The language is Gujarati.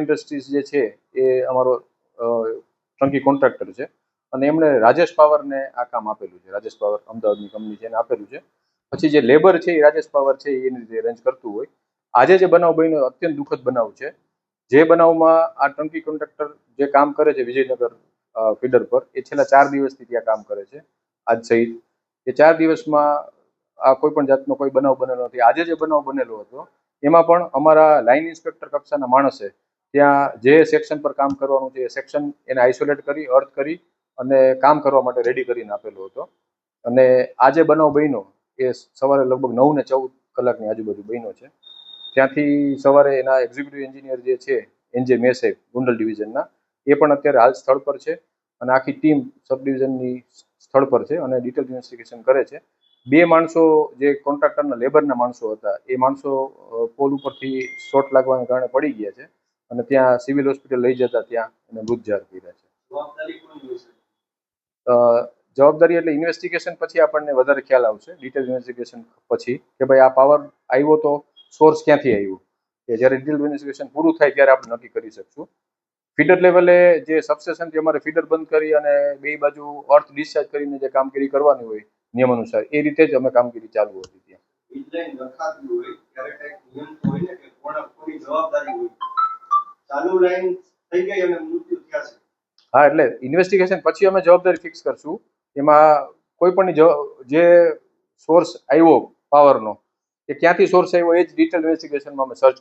ઇન્ડસ્ટ્રીઝ જે છે એ અમારો ટ્રંકી કોન્ટ્રાક્ટર છે. અને એમણે રાજેશ પાવરને આ કામ આપેલું છે. રાજેશ પાવર અમદાવાદની કંપની છે એને આપેલું છે. પછી જે લેબર છે એ રાજેશ પાવર છે એની રીતે અરેન્જ કરતું હોય. આજે જે બનાવ બન્યો અત્યંત દુઃખદ બનાવ છે. જે બનાવમાં આ ટંકી કોન્ટ્રાક્ટર જે કામ કરે છે વિજયનગર ફીડર પર, એ છેલ્લા ચાર દિવસથી ત્યાં કામ કરે છે. આજ સહિત એ ચાર દિવસમાં આ કોઈ પણ જાતનો કોઈ બનાવ બનેલો નથી. આજે જે બનાવ બનેલો હતો, એમાં પણ અમારા લાઇન ઇન્સ્પેક્ટર કક્ષાના માણસે ત્યાં જે સેક્શન પર કામ કરવાનું છે એ સેક્શન એને આઇસોલેટ કરી અર્થ કરી અને કામ કરવા માટે રેડી કરીને આપેલો હતો. અને આજે બનાવ બન્યો એ સવારે લગભગ નવ ને ચૌદ કલાકની આજુબાજુ બન્યો છે. ત્યાંથી સવારે એના એક્ઝિક્યુટિવ એન્જિનિયર જે છે એનજે મેસે ગુંડલ ડિવિઝનના એ પણ અત્યારે હાલ સ્થળ પર છે અને આખી ટીમ સબ ડિવિઝનની સ્થળ પર છે અને ડિટેલ ઇન્વેસ્ટિગેશન કરે છે. બે માણસો જે કોન્ટ્રાક્ટરના લેબરના માણસો હતા, એ માણસો પોલ ઉપરથી શોટ લાગવાને કારણે પડી ગયા છે. અને ત્યાં સિવિલ હોસ્પિટલ લઈ જતા ત્યાં એને મૃત જાહેર કર્યા છે? જવાબદારી એટલે ઇન્વેસ્ટિગેશન પછી આપણને વધારે ખ્યાલ આવશે. ડિટેલ ઇન્વેસ્ટિગેશન પછી કે ભાઈ આ પાવર આવ્યો તો સોર્સ ક્યાંથી આવ્યો? કે જ્યારે ડિટેલ ઇન્વેસ્ટિગેશન પૂરું થાય ત્યારે આપણે નક્કી કરી શકશું. ફીડર લેવલે જે સબસ્ટેશનથી અમારે ફીડર બંધ કરી અને બે બાજુ અર્થ ડિસ્ચાર્જ કરીને જે કામગીરી કરવાની હોય નિયમ અનુસાર એ રીતે જ અમે કામગીરી ચાલુ હતી ત્યાં. ચાલુ થઈ ગઈ અને મૃત્યુ થયા છે. હા, એટલે ઇન્વેસ્ટિગેશન પછી અમે જવાબદારી ફિક્સ કરશું. એમાં કોઈ પણ જે સોર્સ આવ્યો પાવરનો એ ક્યાંથી સોર્સ આવ્યો એ જ ડિટેલ ઇન્વેસ્ટિગેશનમાં અમે સર્ચ